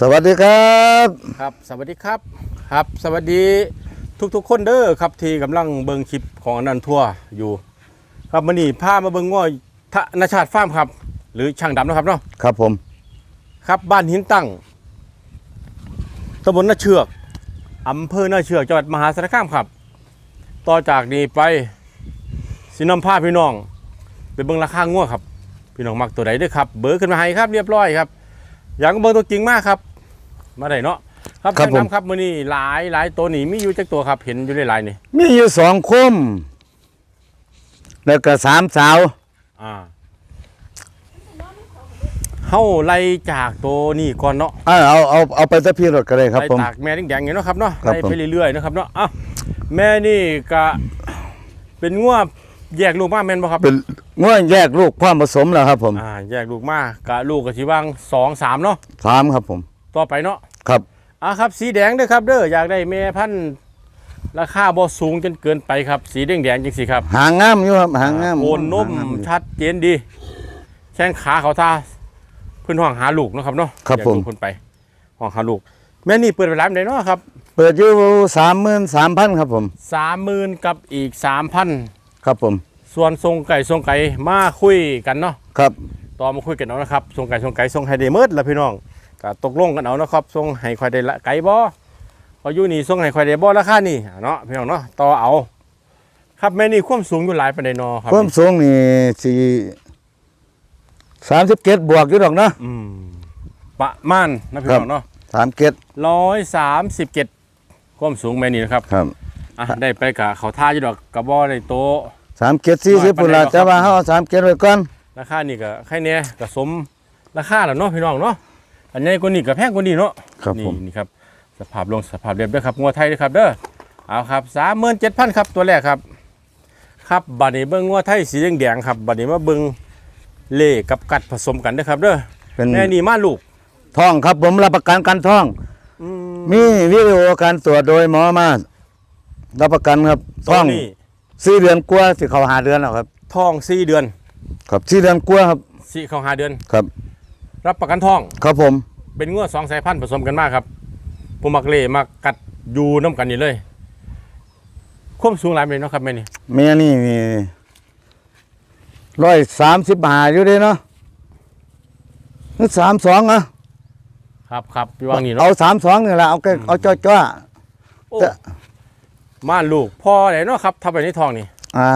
สวัสดีครับครับ สวัสดีครับครับ สวัสดีทุกๆ คนเด้อครับที่กำลังเบิ่งคลิปของอนันต์ทัวร์อยู่ ครับมื้อนี้พามาเบิ่งง้อยธนชาติฟาร์มครับ หรือช่างดำนะครับเนาะครับผม ครับบ้านหินตั้งตำบลนาเชือกอำเภอนาเชือกจังหวัดมหาสารคามครับ ต่อจากนี้ไปสินำพาพี่น้องไปเบิ่งราคางัวครับ พี่น้องมักตัวใดเด้วยครับ เบอร์ขึ้นมาให้ครับเรียบร้อยครับ อยากเบิ่งตัวจริงมากครับ มาได้เนาะครับครับช่างผมดำครับมื้อนี้หลายหลายตัวนี้มีอยู่จักตัวครับเห็นอยู่หลายๆนี่มีอยู่สองคม แล้วก็สามสาว อ่าเฮาไล่จากตัวนี้ก่อนเนาะอ่าเอาเอาเอาไปตะพี่รถก็ได้ครับไล่ผม ตากแม่แดงๆอย่างเนาะครับเนาะครับไล่ผม ไปเรื่อยๆนะครับเนาะอ้าวแม่นี่ก็เป็นงัว แยกลูกมาแม่นบ่ครับเป็นง่วแยกลูกความผสมแล้วครับ ผมอ่าแยกลูกมากะลูกก็สิวาง2 3เนาะสามครับผม ต่อไปเนาะครับอะครับ สีแดงเด้อครับ เด้ออยากได้แม่พันธุ์ราคาบ่สูงจนเกินไปครับ สีแดงๆจังซี่ครับหางงามอยู่ครับหางงามโคนนุ่มหางงาอยู่ ชัดเจนดี แข้งขาเขาท่าเพื้นห้องหาลูกเนาะครับเนาะครับอยากผมดูคนไปห้องหาลูก แม่นี่เปิดไปร้านไหนเนาะครับเปิดอยู่สามหมื่นสามพันครับผม สามหมื่นกับอีกสามพัน ครับผมส่วนทรงไก่ทรงไก่มาคุยกันเนาะครับต่อมาคุยกันเอานะครับทรงไก่ทรงไก่ทรงไฮเดเมิร์ดละพี่น้องก็ตกลงกันเอานะครับทรงให้ควายได้ละไก่บ่พออยู่นี่ทรงให้ควายได้บ่ราคานี่เนาะพี่น้องเนาะต่อเอา ครับแม่นี่ความสูงอยู่หลายปานใดเนาะครับความสูงนี่สี่สามสิบเกตบวกอยู่ดอกเนาะอืมประมาณนะพี่ครับน้องเนาะสามเกตร้อยสามสิบเจ็ดความสูงแม่นี่นะครับ ครับ อะได้ไปกับเขาท่าอยู่ดอกกระบอกในโตะสามเกตสี่สิบน้อยปานปุ่นละใดดอกจะว่าครับเขาสามเกตไว้ก่อนราคานี่ก็แค่เนี้ยก็สมราคาแล้วเนาะพี่น้องเนาะอันนี้กว่านี้ก็แพงกว่านี้เนาะครับนี่ผมนี่ครับสภาพลงสภาพเรียบเด้อครับงัวไทยเด้อครับเด้อเอาครับสามหมื่นเจ็ดพันครับตัวแรกครับ ครับบัดนี้เบิ้งงัวไทยสีแดงๆครับบัดนี้มาเบิ้งเล่กับกัดผสมกันเด้อครับเด้อเป็นแม่นี่มาลูกท่องครับผมรับประกันการท่องอืมมีวิดีโอการตรวจโดยหมอมา รับประกันครับตัวท่องนี้สี่เดือนกว่าสิเขาหาเดือนแล้วครับท้องสี่เดือน ครับสี่เดือนกว่าครับสี่เข้าหาเดือนครับ รับประกันท้อง ครับผม เป็นงัวสองสายพันธุ์ผสมกันมากครับผู้มักเล่มากัดอยู่น้ำกันนี่เลยความสูงหลายเมตรเนาะครับแม่นี่เมียนี่มีร้อยสามสิบหาอยู่เด้เนาะนี่สามสองอะครับครับพี่ว่างนี่เอาเนาะสามสองนี่แหละเอาแค่เอาจ้อยจ้าโอ้จะ ม่านลูกพ่อไหนเนาะครับทับไปในท้องนี่อ่า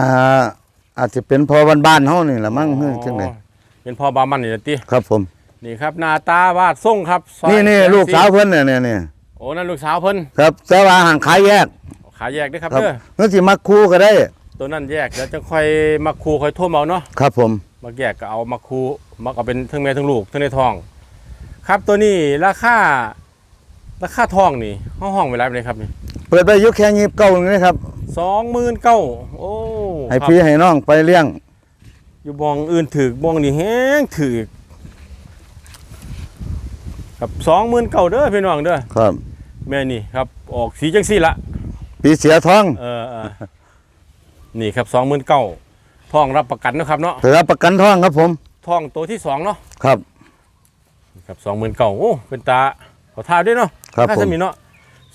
อาจจะเป็นพอบ้านๆเฮานี่แหละมั้งเฮ้ยจังไดอ๋อเป็นพ่อบามันนี่ละติครับผม นี่ครับหน้าตาวาดทรงครับซอยนี่นี่แสลูกสาวเพิ่นเนี่ยเนี่ยเนี่ยโอ้นั่นลูกสาวเพิ่นครับแต่ว่าห่างขายแยกขาแยกเด้วยครับครับเด้อนั่นสิมาคู่ก็ได้ ตัวนั้นแยกแล้วจะค่อยมาคูค่อยโท่มเอาเนาะ ครับผมมาแยกก็เอามาคูมาเอาเป็นทั้งแม่ทั้งลูกทั้งในท้อง ครับตัวนี้ราคาราคาทองนี่ห้องห้องไว้ไรไปเลยครับนี่ เปิดไปอยุคแค่ยีบเก้านี่นะครับสองหมื่นเก้าโอ้ให้ครับพี่ให้น้องไปเลี้ยง อยู่บองอื่นถือกบองนี่แห้งถือกครับสองหมื่นเก้าเด้อพี่น้องเด้อครับ แม่นี่ครับ ออกสีจังสี่ละปีเสียท้องเออเออนี่ครับสองหมื่นเก้าทองรับประกันนะครับเนาะเพื่อประกันท้องครับผมทองตัวที่สองเนาะครับ ครับสองหมื่นเก้าโอ้เป็นตาเขาท่าด้วยเนาะครับถ้าผมจะมีเนาะ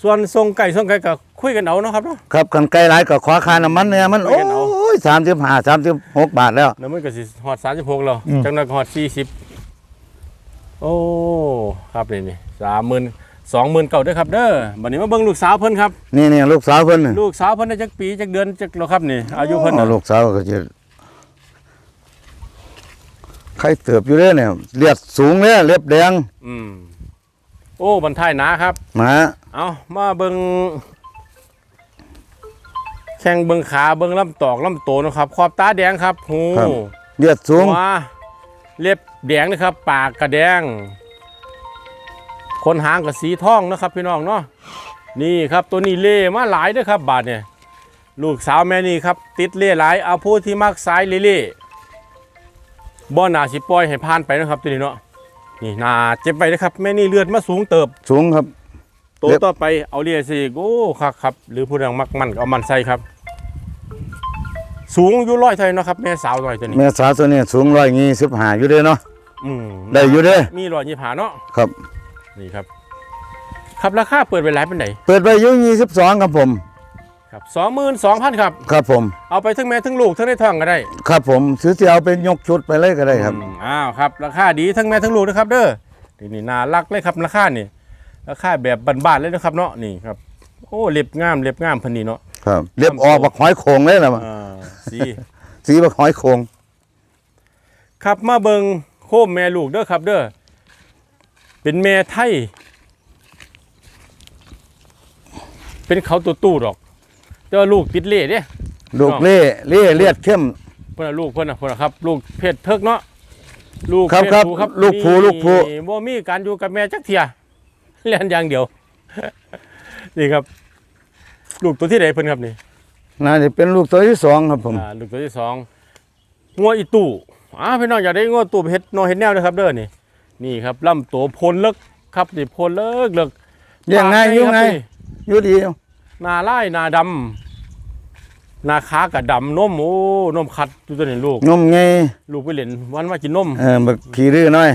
ส่วนทรงไก่ทรงไก่ก็คุยกันเอาเนาะครับเนาะ ครับกันไกลหลายก็ขอค่าน้ำมันเนี่ยมันไปโอ้กันเอายสามสิบห้าสามสิบหกบาทแล้วแล้วมันก็สิฮอดสามสิบหกแล้วอืม จังนั้นก็ฮอดสี่สิบโอ้ครับนี่นี่สามหมื่นสองหมื่นเก้าด้วยครับเด้อบัดนี้มาเบิ่งลูกสาวเพิ่นครับ นี่นี่ลูกสาวเพิ่นน่ะลูกสาวเพิ่นได้จักปีจักเดือนจักแล้วครับนี่ อายุเพิ่นอ๋อน่ะลูกสาวก็จะใครเติบอยู่เด้อเนี่ยเลียดสูงเลยเล็บแดง อืม โอ้บันท้ายหนาครับหมาเอามาเบิ่งแข้งเบิ่งขาเบิ่งลำตอกลำโตนะครับขอบตาแดงครับหูเลียดสูงหัวเล็บแดงนะครับ ปากกระแดงขนหางกับสีทองนะครับ พี่น้องเนาะนี่ครับตัวนี้เล่มาหลายเด้วยครับ บาทเนี่ยลูกสาวแม่นี่ครับ ติดเล่หลายเอาผู้ที่มักสายเล่ๆบ่หนาสิปล่อยให้ผ่านไปนะครับตัวนี้เนาะ นี่หนาเจ็บไปนะครับแม่นี่เลือดมาสูงเติบ สูงครับ ตัวเล็บต่อไปเอาเลียสิโอ้ครับครับ หรือผู้ใดมักมันก็เอามันใส่ครับ สูงอยู่ร้อยเท่าไหร่เนาะครับแม่สาวร้อยตัวนี้แม่สาวตัวนี้สูงร้อยยี่สิบห้าอยู่เด้อเนาะอืมได้อยู่เด้อมีร้อยยี่สิบห้าเนาะครับ นี่ครับ ครับราคาเปิดไปหลายเป็นไหนเปิดไปอายุ22ครับผม ครับสองหมื่นสองพันครับ ครับผม เอาไปทั้งแม่ทั้งลูกทั้งในท้องก็ได้ครับผมซื้อที่เอาไปยกชุดไปเลยก็ได้ครับ อืมอ้าวครับ ราคาดีทั้งแม่ทั้งลูกนะครับ เด้อนี่นี่น่ารักเลยครับราคานี่ราคาแบบบ้านๆเลยนะครับเนาะนี่ครับโอ้เล็บงามเล็บงามพันนี่เนาะครับเรียบออกบักหอยโขงเลยนะอ่าสี สีบักหอยโขง ครับมาเบิงโคมแม่ลูกเด้อครับ เด้อเป็นแม่ไทย เป็นเขาตัวตู้ดอก แต่ว่าลูกติดเล่เด้ลูกเล่เล่เลียดเข้มเพื่อนนะลูกเพื่อนนะเพื่อนนะครับ ลูกเพศเพิกเนาะลูกครับเพศครับผู้ครับลูกผู้นี่ลูกผู้บ่มีการอยู่กับแม่จักเทียเล่นอย่างเดียว นี่ครับ ลูกตัวที่ไหนเพิ่นครับนี่น่าจะเป็นลูกตัวที่สองครับผมอ่าลูกตัวที่สองงัวอีตู่อ่าพี่น้องอยากได้งัวตู่เฮ็ดนอเฮ็ดแนวนะครับ เด้อนี่นี่ครับลำตัวโพนเลิกครับนี่โพนเลิกเลิกเลี้ยังไงปากอยู่ครับไงนี่อยู่ดีห น้าลายหน้าดำหน้าขากะดำนมโอ้นมคัดอยู่ตัวนี้ลูก นมไงลูกไปเล่นวันมากินนมเออบักขี้ดื้อหน่อย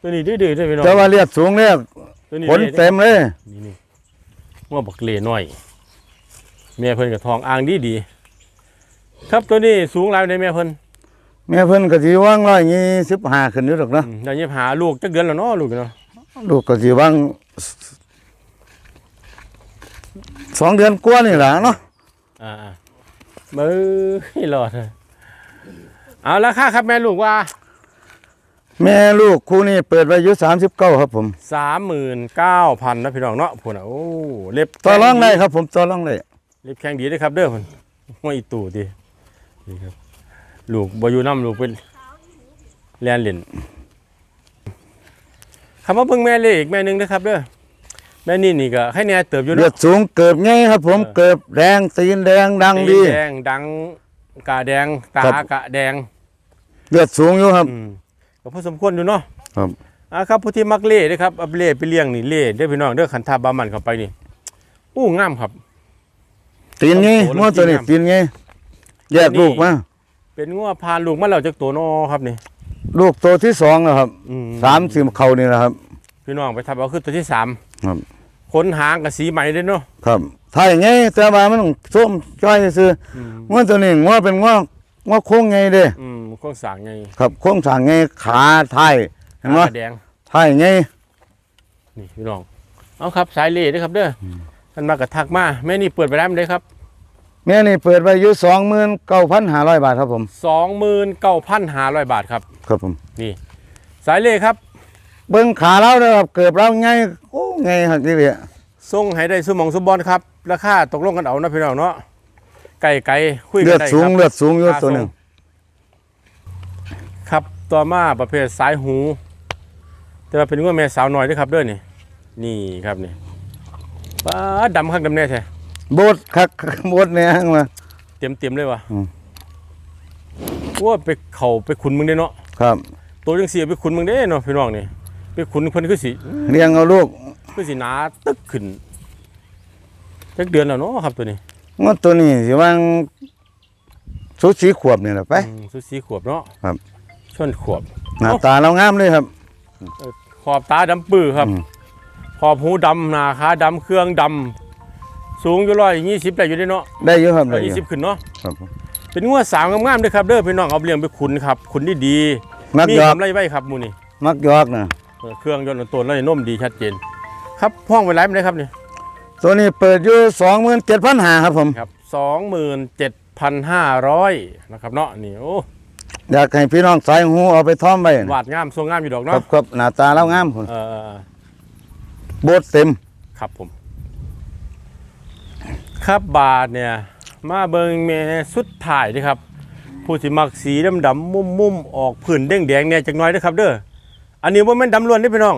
ตัวนี้ดื้อๆด้วยพี่น้องแต่ว่าเลียดสูงเนี่ยตัวนี้ผลดื้อๆเต็มเลยนี่นี่ว่าบักเลน้อยแม่เพิ่นกับทองอ่างดีดีๆครับตัวนี้สูงหลายในแม่เพิ่นแม่เพิ่นก็สิว่างร้อยยี่สิบห้าขึ้นอยู่หรอกเนาะอืมเดี๋ยวนี้หาลูกจักเดือนแล้วเนาะลูกเนาะลูกก็สิว่าง สองเดือนกว่านี่แหละเนาะอ่าๆมือหลอดเอาราคาครับแม่ลูกว่าแม่ลูกคู่นี้เปิดไว้อายุสามสิบเก้าครับผมสามหมื่นเก้าพันนะพี่น้องเนาะพุ่นอะโอ้เล็บต่อรองได้ครับ ผมต่อรองได้เล็บแข็งดีเด้อครับ เด้อพุ่นห้อยอีตู่ดีนี่ครับ ลูกบ่อยู่น้ำลูกเป็นแลนเล่นคำว่าเบิ่งแม่เล็กแม่หนึงนะครับเด้อ แม่นี่นี่ก็ให้แน่เติบอยู่เลือเนาะดสูงเกิบไงครับ ผมเออ เกิบแดงตีนแดงดังดีตีนแดงดังกาแดงตาครับ กะแดงเลือดสูงอยู่ครับ อืมก็พอสมควรอยู่เนาะครับ อ่าครับผู้ที่มักเล่เด้อครับเอาเล่ไปเลี้ยงนี่เล่เด้อพี่น้องเด้อขันทาบามันเข้าไปนี่อู้งามครับ ตีนไงโอ้โหง้อตัวนี้แล้วตีนไงแยกนี่ ลูกมาเป็นงัวพานลูกมาแล้วจากตัวนอครับนี่ลูกตัวที่สองแล้วครับอืสามสิบเขานี่แหละครับ พี่น้องไปทับเอาคือตัวที่สาม ครับขนหางกับสีใหม่เด้อเนาะครับ ถ้าอย่างไงแต่ว่ามันต้องส้มจ้อยซื้ออืมง้อตัวนี้ง้อเป็นง้อง้อโค้งไงเด้อืมโครงสร้างไงครับโค้งสั่งไงขาไทายเห็นไหมตาแดงไทายไงนี่พี่น้องเอาครับสายเล่เด้อครับเด้ออท่านมากระทักมาแม่นี่เปิดไปได้ไหมเลยครับแม่นี่เปิดไว้อยู่สองหมื่นเก้าพันห้าร้อยบาทครับผมสองหมื่นเก้าพันห้าร้อยบาทครับ ครับผมนี่ สายเล่ครับ เบิ้งขาเราเด้อครับเกิดเราไงโอ้ ไงหักนี่เลยส่งให้ได้สมองสมบอลครับ ราคาตกลงกันเอานะพี่น้องเนาะไก่ไก่คุยเลืกัอนดได้สูคงรับเลือดสูงอยู่ตัวหนึ่งครับต่อมาประเภทสายหู แต่ว่าเป็นงัวแม่สาวน้อยเด้วยครับเด้อนี่ นี่ครับนี่ป้าดดำข้างดำแน่แท้โบดคักโบดเนี่ยมาเต็มเต็มๆเลยวะอืมว่าไปเข่าไปขุนมึงได้เนาะครับ ตัวจังสีไปขุนมึงได้เนาะพี่น้องนี่ไปขุนเพิ่นคือสิเลี้ยงเอาลูก คือสิหนาตึกขึ้นจักเดือนแล้วเนาะครับตัวนี้งดตัวนี้สิว่างสุดสีขวบนี่แหละไป อืมสุดสีขวบเนาะครับ ชนขวบ หน้าตาเรางามเลยครับ ขอบตาดำปื้อครับ อืม ขอบหูดำหน้าขาดำเครื่องดำสูงอยู่ร้อยยี่สิบได้อยู่ได้เนาะได้เยอะครับร้ได้อยเยยี่อะสิบขึ้นเนาะครับผมเป็นงัวสาวงามๆด้วยครับเด้อพี่น้องเอาไปเลี้ยงไปขุนครับขุนดีดีมักๆมียอก กำไรไว้ครับหมูนี่มักยอกนะเออเครื่องยนต์ตัวแล้วนมดีชัดเจน ครับห้องไว้ไรไม่ได้ครับนี่ตัวนี้เปิดอยู่สองหมื่นเจ็ดพันหาครับผมครับสองหมื่นเจ็ดพันห้าร้อยนะครับเนาะนี่โอ้อยากให้พี่น้องสายหูเอาไปท่อมไปวาดงามทรงงามอยู่ดอกครัเนาะบครับหน้าตาเรางามผมเออเออเออโบดเต็มครับผม ครับบาทเนี่ย มาเบิงเมสุดถ่ายเด้อครับ ผู้ที่มักสีดำดำมุ่มมุ่มๆออกผื่นแดงแดงๆเนี่ยจักหน้อยเด้อครับเด้ออันนี้ว่ามันดำล้วนเด้อพี่น้อง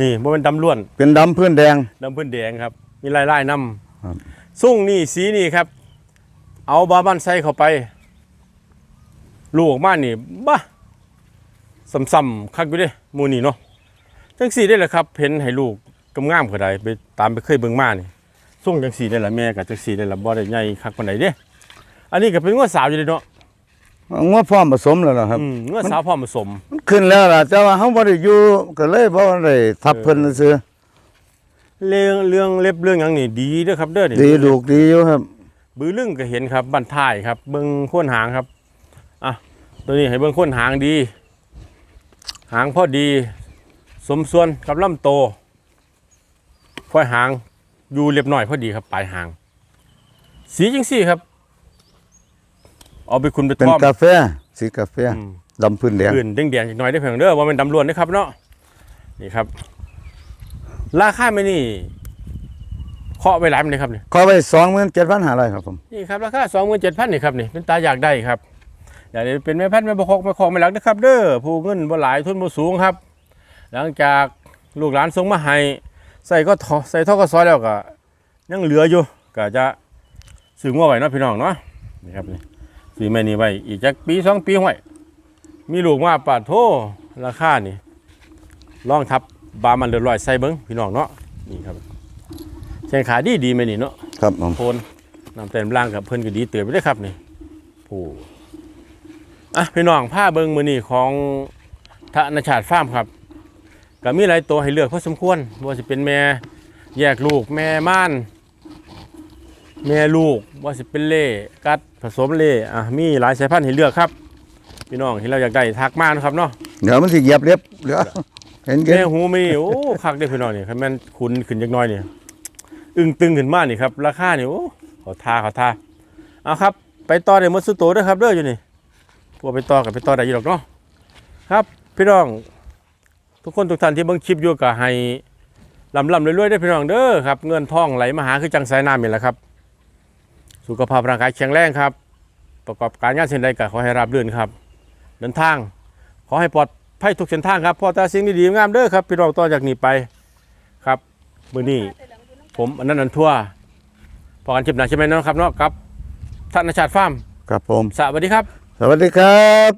นี่ว่ามันดำล้วนเป็นดำพื้นแดงดำพื้นแดงครับ มีลายลายๆนครับำส่งนี่สีนี่ครับ เอาบาบันใส่เข้าไป ลูกออกมานี่บ้าซ้ำๆคักอยู่เด้หมูนี่เนาะจังสีได้แหละครับเห็นให้ลูกกำงามก็ได้ไปตามไปเคยเบิ่งมานี่ส่งจังสีได้ละแม่กับจังสีได้ละบ่ได้ใหญ่คักปานใดเด้ อันนี้ก็เป็นงัวสาวอยู่เด้เนาะ งัวพร้อมผสมแล้วล่ะครับอืมเงื่อสาวพร้อมผสม มันขึ้นแล้วล่ะแต่ว่าเฮาบ่ได้อยู่ก็เลยบ่ได้ทับเพิ่นซื่อเรื่องเรื่องเล็บเรื่องหยังนี่ดีเด้อครับเด้อนี่ดีลูกดีอยู่ครับ บือลึงก็เห็นครับบันท้ายครับ เบิ่งโค้นหางครับอะตัวนี้ให้เบิ่งโค้นหางดี หางพอดี สมส่วนกับลำโตค่อยหางอยู่เรียบหน่อยพอดีครับปลายหาง สีจังสี่ครับ เอาไปคุณไปเป็นต้อมกาแฟสีกาแฟอืม ดำพื้นแดงพื้นแดงๆจักหน่อยได้อเพียงเด้อว่าเป็นดำล้วนนะครับเนาะนี่ครับ ราคาไม่นี่เคาะไว้หลายมันเลยครับเนี่ยขอไว้27,500ครับผม นี่ครับราคาสองหมื่นเจ็ดพันนี่ครับนี่เป็นตาอยากได้ครับอยากได้เป็นแม่พันธุ์แม่บกคกแม่คองแม่หลักนะครับ เด้อผู้เงินบ่หลายทุนบ่สูงครับ หลังจากลูกหลานส่งมาให้ใส่ก็ทอใส่ท่อกซอยแล้วก็ยังเหลืออยู่ก็จะซื้องัวไว้เนาะพี่น้องเนาะนี่ครับนี่ ซื้อแม่นี่ไว้อีกจักปีสองปีห้วยมีลูกมาปาดโทราคานี่ลองทับบามันเดือดร้อยใส่เบิ้งพี่น้องเนาะนี่ครับแข้งขาดีดีๆแม่นี่เนาะครับผมโพนนำเต็มร่างกับเพิ่นก็ดีเตือนไปด้วยครับนี่ผู้อะพี่น้องผ้าเบิงมือนี่ของธนชาติฟาร์มครับก็มีหลายตัวให้เลือกพอสมควรบ่ว่าสิเป็นแม่แยกลูกแม่ม่าน แม่ลูกว่าสิเป็นเล่กัดผสมเล่อะมีหลายสายพันธุ์ให้เลือกครับ พี่น้องที่เราอยากได้ทักมานะครับเนาะเดี๋ยวมันสิเหยียบเล็บเหลือเห็นเกินแม่หูมีโอ้คักได้อพี่น้องนี่คันแม่นขุนขึ้นจักหน้อยนี่อึ้งตึงขึ้นมานี่ครับราคานี่โอ้ขอทาขอทาเอาครับ ไปต่อในมดสุโตด้วยครับเด้ออยู่นี่พวกไปต่อกับไปต่อได้อยู่หรอกเนาะครับ พี่น้อง ทุกคนทุกท่านที่เบิ่งคลิปอยู่ก็ให้ลำลำรวยๆได้อพี่น้องเด้อครับ เงินทองไหลมาหาคือจังสายน้ำนี่แหละครับ สุขภาพร่างกายแข็งแรงครับ ประกอบการงานเช่นใดก็ขอให้ราบรื่นครับ เดินทาง ขอให้ปลอดภัยทุกเส้นทางครับพอแต่สิ่งดีๆงามเด้อครับพี่น้องต่อจากนี้ไปครับมื้อนี้ผมอันนั้นอันทั่วพอกันจิบหนาใช่ไหมเนาะครับเนาะครับท่านอาชาติฟาร์มครับผมสวัสดีครับ สวัสดีครับ